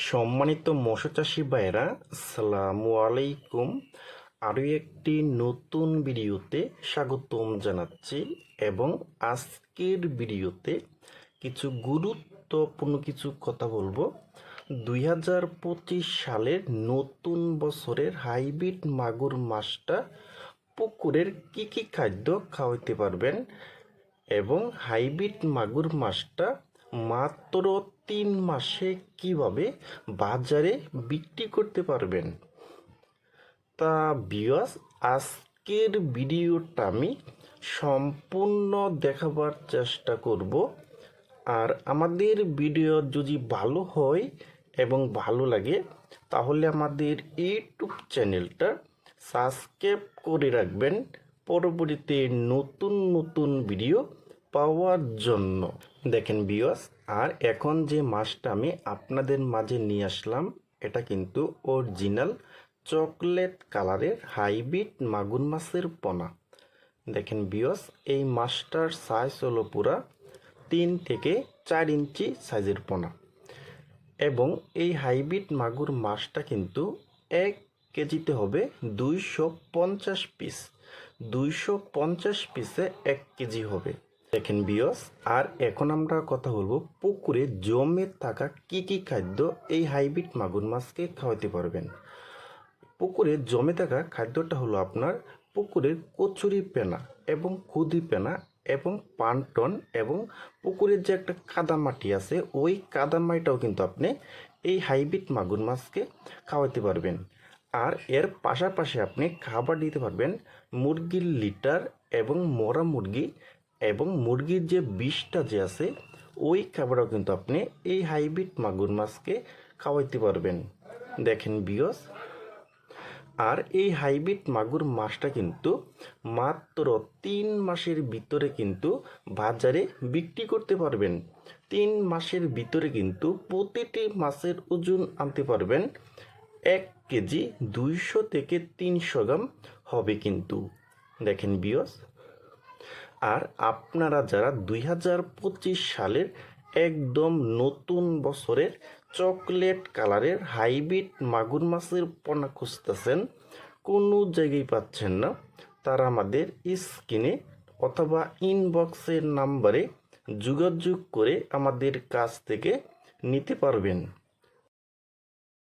সম্মানিত মৎস্য চাষি ভাইরা আসসালামু আলাইকুম। আরও একটি নতুন ভিডিওতে স্বাগতম জানাচ্ছি এবং আজকের ভিডিওতে কিছু গুরুত্বপূর্ণ কিছু কথা বলব। দুই হাজার পঁচিশ সালের নতুন বছরের হাইব্রিড মাগুর মাছটা পুকুরের কি কি খাদ্য খাওয়াইতে পারবেন এবং হাইব্রিড মাগুর মাছটা মাত্র তিন মাসে কীভাবে বাজারে বিক্রি করতে পারবেন? তা বিয়াস আজকের ভিডিওটা আমি সম্পূর্ণ দেখাবার চেষ্টা করব। আর আমাদের ভিডিও যদি ভালো হয় এবং ভালো লাগে, তাহলে আমাদের ইউটিউব চ্যানেলটা সাবস্ক্রাইব করে রাখবেন। পরবর্তীতে নতুন নতুন ভিডিও পাওয়ার জন্য। দেখেন বিয়স আর এখন যে মাছটা আমি আপনাদের মাঝে নিয়ে আসলাম, এটা কিন্তু অরিজিনাল চকলেট কালারের হাইব্রিড মাগুর মাছের পোনা। দেখেন বিয়স এই মাছটার সাইজ হলো পুরা তিন থেকে চার ইঞ্চি সাইজের পোনা। এবং এই হাইব্রিড মাগুর মাছটা কিন্তু এক কেজিতে হবে দুইশো পঞ্চাশ পিস দুইশো পঞ্চাশ পিসে এক কেজি হবে। দেখেন বিয়স, আর এখন আমরা কথা বলব পুকুরে জমে থাকা কি কি খাদ্য এই হাইব্রিড মাগুর মাছকে খাওয়াতে পারবেন। পুকুরে জমে থাকা খাদ্যটা হলো আপনার পুকুরের কচুরি পেনা এবং খুদি পেনা এবং পানটন এবং পুকুরের যে একটা কাদামাটি আছে, ওই কাদামাটিটাও কিন্তু আপনি এই হাইব্রিড মাগুর মাছকে খাওয়াতে পারবেন। আর এর পাশাপাশি আপনি খাবার দিতে পারবেন মুরগির লিটার এবং মরা মুরগি এবং মুরগির যে বিষটা যে আছে, ওই খাবারও কিন্তু আপনি এই হাইব্রিড মাগুর মাছকে খাওয়াইতে পারবেন। দেখেন বিয়স, আর এই হাইব্রিড মাগুর মাছটা কিন্তু মাত্র তিন মাসের ভিতরে কিন্তু বাজারে বিক্রি করতে পারবেন। তিন মাসের ভিতরে কিন্তু প্রতিটি মাছের ওজন আনতে পারবেন এক কেজি দুইশো থেকে তিনশো গ্রাম হবে কিন্তু। দেখেন বিয়স আর আপনারা যারা দুই হাজার পঁচিশ সালের একদম নতুন বছরের চকলেট কালারের হাইব্রিড মাগুর মাছের পোনা খুঁজতেছেন, কোনো জায়গায় পাচ্ছেন না, তারা আমাদের স্ক্রিনে অথবা ইনবক্সের নাম্বারে যোগাযোগ করে আমাদের কাছ থেকে নিতে পারবেন।